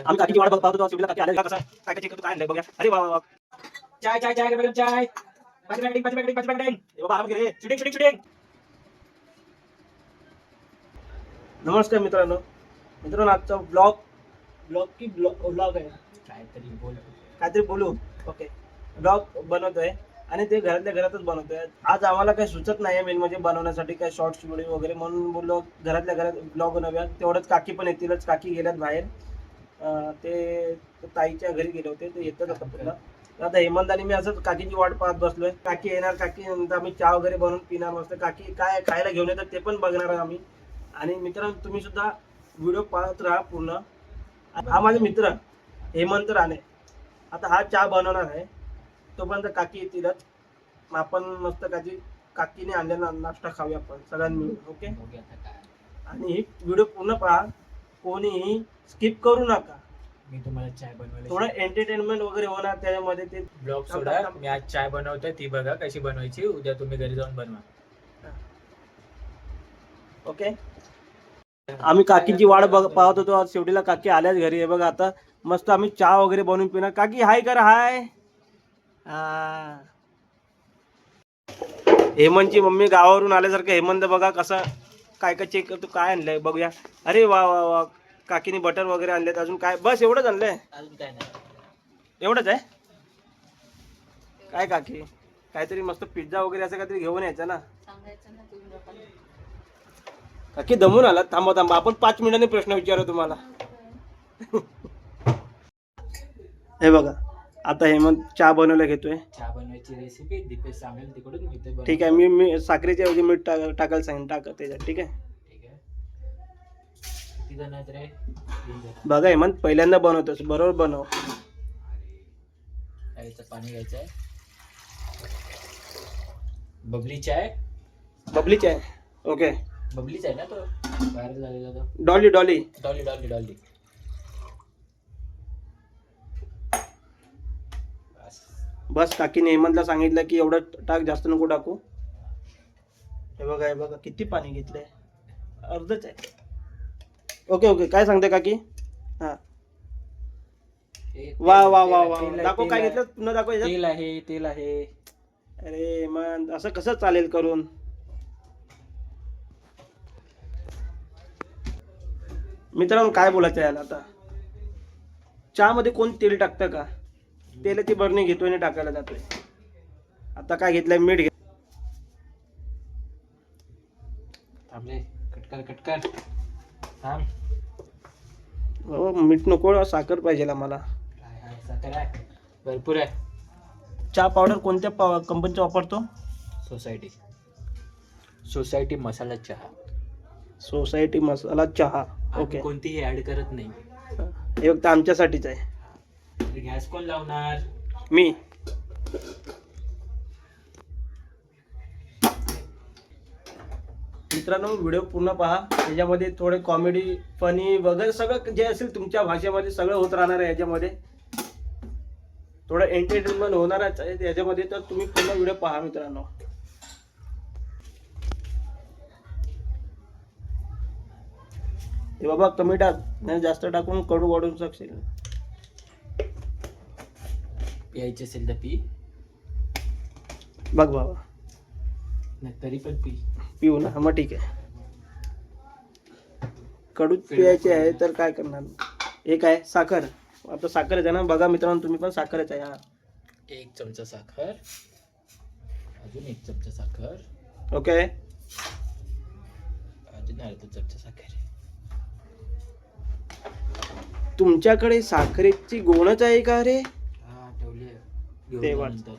आम्ही काकीची वाट बघ- पाहत शिवला काकी आले का कसं काय काय चेक करतो काय आणलंय बघूया. अरे वा. चाय चाय चाय मॅडम चाय पाच पॅकेटिंग पाच पॅकेटिंग पाच पॅकेटिंग ए बाबा आराम घे नमस्कार मित्रांनो. मित्रांनो आजचा ब्लॉग ब्लॉग की ब्लॉग ब्लॉग आहे. काहीतरी बोल. काहीतरी बोलू. ओके ब्लॉग बनवतोय. आणि ते घरातल्या घरातच बनवतोय. आज आम्हाला काही सुचत नाही मेन म्हणजे बनवण्यासाठी काय शॉर्ट्स व्हिडिओ वगैरे म्हणून बोललो. घरातल्या घरात ब्लॉग बनवूया. तेवढंच काकी पण येतीलच. काकी गेल्यात बाहेर. ते ताईच्या घरी गेले होते ते येतात आता पुन्हा. आता हेमंत आणि मी असंच काकीची वाट पाहत बसलोय. काकी येणार काकी आम्ही चहा वगैरे बनवून पिणार मस्त. काकी काय खायला घेऊन येतात ते पण बघणार आहे आम्ही. आणि मित्रांनो तुम्ही सुद्धा व्हिडिओ पाहत राहा पूर्ण. हा माझा मित्र हेमंत राणे. आता हा चहा बनवणार आहे. तोपर्यंत काकी येतीलच आपण मस्त काकी काकीने आणलेला नाश्ता खाऊया आपण सगळ्यांनी मिळून ओके? आणि ही व्हिडिओ पूर्ण पहा. कोणीही स्किप करू नका. मी तुम्हाला चाय बनवायला थोडं एंटरटेनमेंट वगैरे होणार त्याच्यामध्ये ते ब्लॉग सोडा. मी आज चाय बनवतोय ती बघा कशी बनवायची. उद्या तुम्ही घरी जाऊन बनवा. ओके आम्ही काकीची वाट बघ पाहत होतो. आज शेवटीला काकी आल्याच घरी. आहे बघा आता मस्त आम्ही चहा वगैरे बनवून पिणार. काकी हाय कर हाय हा. हेमंतची मम्मी गावावरून आल्यासारखं हेमंत बघा कसा काय काय चेक करतो काय आणलंय? बघूया. अरे वा वा वा. काकीने बटर वगैरे आणलेत अजून काय? बस एवढंच आणलंय? अजून काय नाही. एवढंच आहे? काय काकी? काहीतरी मस्त पिझ्झा वगैरे असं काहीतरी घेऊन यायचं ना? सांगायचं ना तुम्ही लोकांना. काकी दमून आला थांबा थांबा. आपण पाच मिनिटांनी प्रश्न विचारू तुम्हाला. हे बघा. आता हेमंत चहा बनवायला घेतोय. चहा बनवायची रेसिपी दीपेश सांगेल तिकडून मी ते बनवतो. ठीक आहे. मी मी साखरेच्या ऐवजी मीठ टाक टाकायला सांगेन. टाका त्याच्यात. ठीक आहे? जण आहेत रे. तीन जण बघा हेमंत पहिल्यांदा बनवतोस. बरोबर बनव. प्यायचं पाणी घ्यायचं आहे बबली चाय? बबली चाय. ओके. बबलीच आहे ना तो? बाहेर झालेला तो. Dolly Dolly. Dolly Dolly Dolly. बस. बस काकीने हेमंतला सांगितलं की एवढं टाक जास्त नको टाकू. हे बघा हे बघा किती पाणी घेतलंय. अर्धच आहे ओके ओके. काय सांगते काकी? हा. हे वा वा वा वा. दाखव काय. घेतलं पुन्हा दाखव याच्यात. तेल आहे तेल आहे. अरे मन असं कसं चालेल करून? मित्रांनो काय बोलायचं याला आता? चहामध्ये कोण तेल टाकतं का? तेलाची बरणी घेतोय आणि टाकायला जातोय. आता काय घेतलंय? मीठ घे थांबले कटकर कटकर. थांब. मीठ नको साखर पाहिजे काय आहे साखर आहे. भरपूर आहे. चहा पावडर कोणत्या पा कंपनीचा वापरतो? सोसायटी. सोसायटी मसाला चहा. सोसायटी मसाला चहा. आम्ही ओके कोणतीही ऍड करत नाही. हे फक्त आमच्यासाठीच आहे. गॅस कोण लावणार? मी. मित्रांनो व्हिडिओ पूर्ण पहा. याच्यामध्ये थोडे कॉमेडी फनी वगैरे सगळं जे असेल तुमच्या भाषेमध्ये सगळं होत राहणार आहे याच्यामध्ये. थोडं एंटरटेनमेंट होणारच आहे याच्यामध्ये तर तुम्ही पूर्ण व्हिडिओ पहा मित्रांनो. हे बाबा कमी टाक नाही जास्त टाकून कडू वाढून शकशील. प्यायचे असेल तर पी. बघ बाबा. नाही तरी पण पी पिऊ ना. मग ठीक आहे. कडू पियायचे आहे तर काय करणार? एक आहे साखर. आता साखरच आहे ना बघा मित्रांनो तुम्ही पण साखरच आहे हा. एक चमचा साखर. अजून एक चमचा साखर. ओके. अजून अर्धा चमचा साखर. तुमच्याकडे साखरेची गोणच आहे का रे? हा ठेवली आहे. ते जा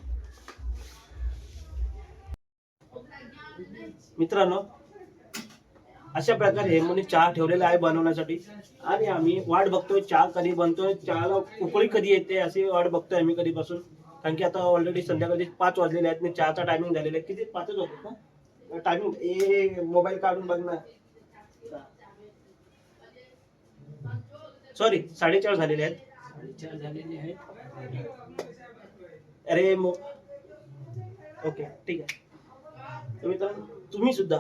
मित्रांनो अशा प्रकारे हेमने चहा ठेवलेला आहे बनवण्यासाठी. आणि आम्ही वाट बघतोय चहा कधी बनतोय चहाला उकळी कधी येते अशी वाट बघतोय आम्ही कधीपासून. कारण की आता ऑलरेडी संध्याकाळी पाच वाजलेले आहेत चहाचा टायमिंग झालेला आहे. किती? पाचच का? टायमिंग ए मोबाईल काढून बघ ना सॉरी साडेचार झालेले आहेत. साडेचार झालेले आहेत. अरे मो ओके ठीक आहे. तर मित्रांनो तुम्ही सुद्धा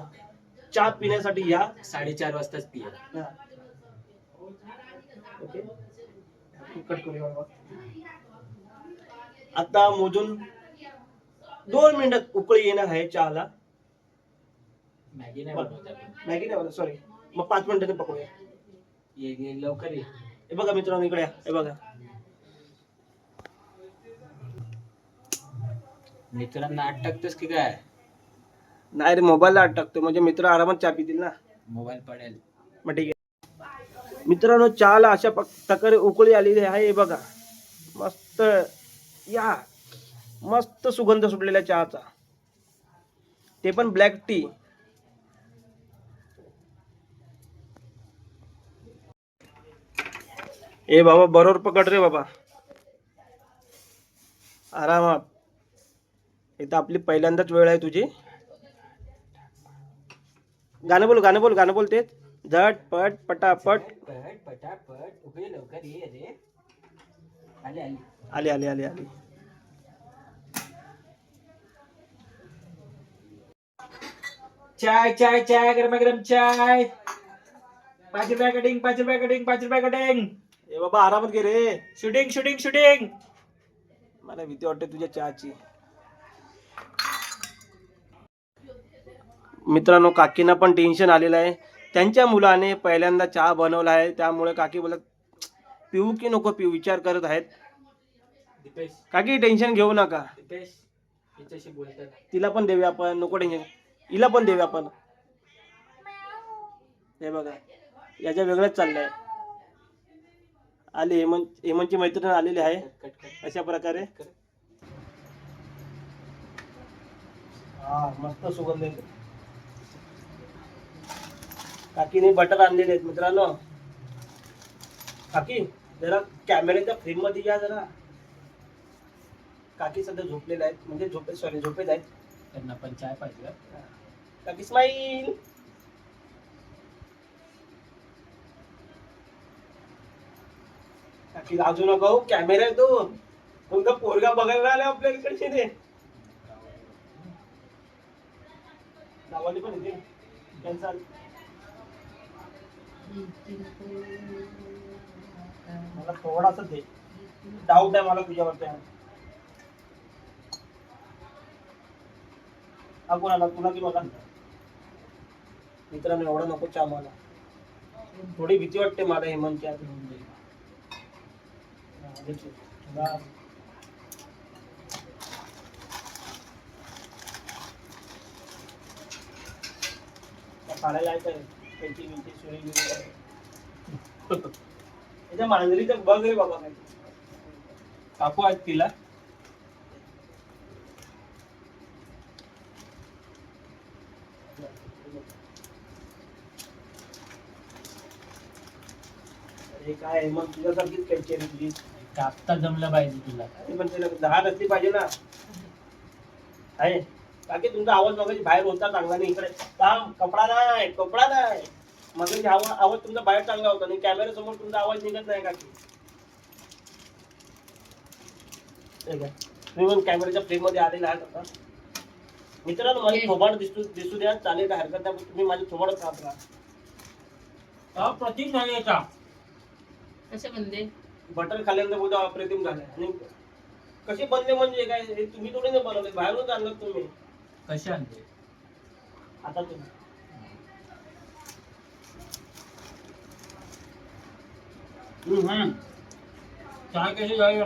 चहा पिण्यासाठी या. साडेचार वाजताच पिया. ओके. कट करूया बाबा. आता मोजून दोन मिनिटात उकळी येणार आहे चहाला. मॅगी नाही बनवत आपण. मॅगी नाही सॉरी मग पाच मिनिटाने पकडूया. ये ये लवकर ये. हे बघा मित्रांनो इकडे या. हे बघा. मित्रांना आठ टाकतोस की काय? नाही रे मोबाईलला आत टाकतो म्हणजे मित्र आरामात चहा पितील ना? मोबाईल पडेल. मग ठीक आहे. मित्रांनो चहाला अशा पक- प्रकारे उकळी आलेली आहे हे बघा. मस्त या. मस्त सुगंध सुटलेला चहाचा. ते पण ब्लॅक टी ए बाबा बरोबर पकड रे बाबा. आरामात. इथं आपली पहिल्यांदाच वेळ आहे तुझी. गाणं बोल गाणं बोल गाणं बोल तेच. झट पट पटापट. पट पटापट लवकर ये रे आले आले आली आली. आली आली चाय चाय चाय गरम गरम चाय. पाच रुपया कटिंग पाच रुपया कटिंग पाच रुपया कटिंग. ए बाबा आरामात घे रे. Shooting shooting shooting. मला भीती वाटते तुझ्या चहाची. मित्रांनो काकींना पण टेन्शन आलेलं आहे. त्यांच्या मुलाने पहिल्यांदा चहा बनवला आहे. त्यामुळे काकी बोलत पिऊ की नको पिऊ विचार करत आहेत. दीपेश. काकी टेन्शन घेऊ नका. दीपेश हिच्याशी बोलतात. तिला पण देऊया आपण नको टेन्शन हिला पण देऊया आपण. हे बघा याच्या वेगळंच चाललंय. आली हेमंत हेमंतची मैत्रीण आलेली आहे. अशा प्रकारे. कर हा मस्त सुगंध येतो काकीने बटर आणलेले आहेत मित्रांनो. काकी जरा कॅमेऱ्याच्या फ्रेममध्ये या जरा. काकी सध्या झोपलेल्या आहेत म्हणजे झोपे सॉरी झोपेत आहेत. त्यांना पण चाय पाहिजे? काकी स्माईल काकी लाजू नको हो, कॅमेरा आहे तो. कोणता पोरगा बघायला आला आपल्या इकडचे ते. गावाली पण येते त्यांचा मला थोडासा दे. डाऊट आहे मला तुझ्यावरती हा कोणाला? तुला की मला? मित्रांनो एवढं नको चा मला. थोडी भीती वाटते मला हेमंतच्या हा, देखील. तुला- काढायला आहे काय त्याच्या मांजरीचं बघ रे बाबा काय. काकू आज तिला. काय आहे मग तुझ्यासारखीच कैची आहे तुझी कापता जमलं पाहिजे तुला. अरे पण त्याला दहा नसली पाहिजे ना. आहे. बाकी तुमचा आवाज मगाशी बाहेर होता चांगला नाही इकडे. थांब कपडा नाही कपडा नाही. मगाशी आवाज आवाज तुमचा बाहेर चांगला होता आणि कॅमेरा समोर तुमचा आवाज निघत नाही काकी तुम्ही पण कॅमेऱ्याच्या फ्रेममध्ये आलेला आहात आता मित्रांनो माझी थोबाड दिसू दिसू द्या चालेल काय हरकत नाही पण तुम्ही माझ्या थोबाडच राहत राहा. प्रतिम नाही याचा कसे बनले? बटर खाल्ल्यानंतर बोलतो अप्रतिम झालं. आणि कसे बनले म्हणजे काय हे तुम्ही थोडे नाही बनवले बाहेरून आणलं तुम्ही. कसे आणते आता तुम्ही. हम्म. चाय कशी झाली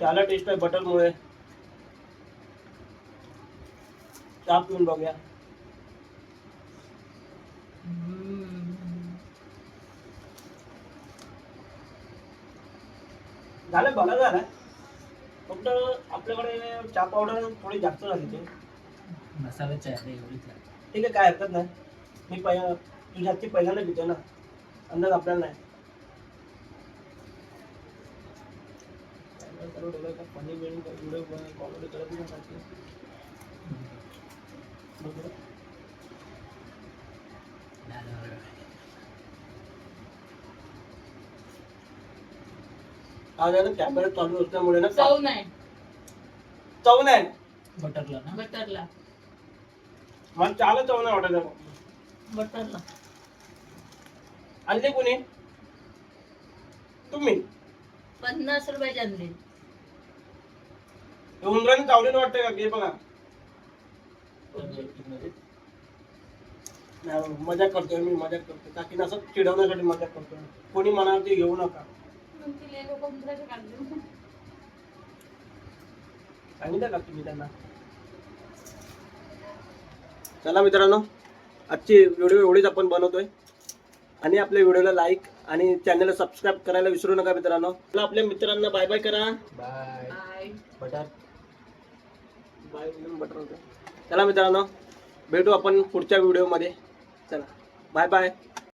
चहाला टेस्ट आहे बटर मुळे चहा पिऊन बघूया. झालं बघा झालं. फक्त आपल्याकडे चहा पावडर थोडी जास्त झाली ते मसाला चाय रे एवढीच आहे. ठीक आहे काय हरकत नाही मी पहिल्या तुझ्या हातची पहिल्यांदा पितो ना अंदाज आपल्याला नाही फनी व्हिडिओ कॉमेडी करत नाही का? बघ बरं. आज आहे ना कॅमेरा चालू असल्यामुळे ना चव नाही चव नाही बटरला ना बटरला मला चहाला चव नाही वाटत आहे. बटरला आणले कोणी? तुम्ही. पन्नास रुपयाची आणली. हे उंदराने चावलेलं वाटतंय का? घे बघा. नाही, मजाक करतोय मी मजाक करतोय. काकीनं असं चिडवण्यासाठी मजाक करतोय. कोणी म्हणाल ते घेऊ नका. सांगितलं का तुम्ही त्यांना? चला मित्रांनो आजची व्हिडिओ एवढीच आपण बनवतोय. आणि आपल्या व्हिडिओला लाईक आणि चॅनलला सबस्क्राईब करायला विसरू नका मित्रांनो. चला आपल्या मित्रांना बाय बाय करा. Bye bye butter bye butter. चला मित्रांनो भेटू आपण पुढच्या व्हिडिओमध्ये चला बाय बाय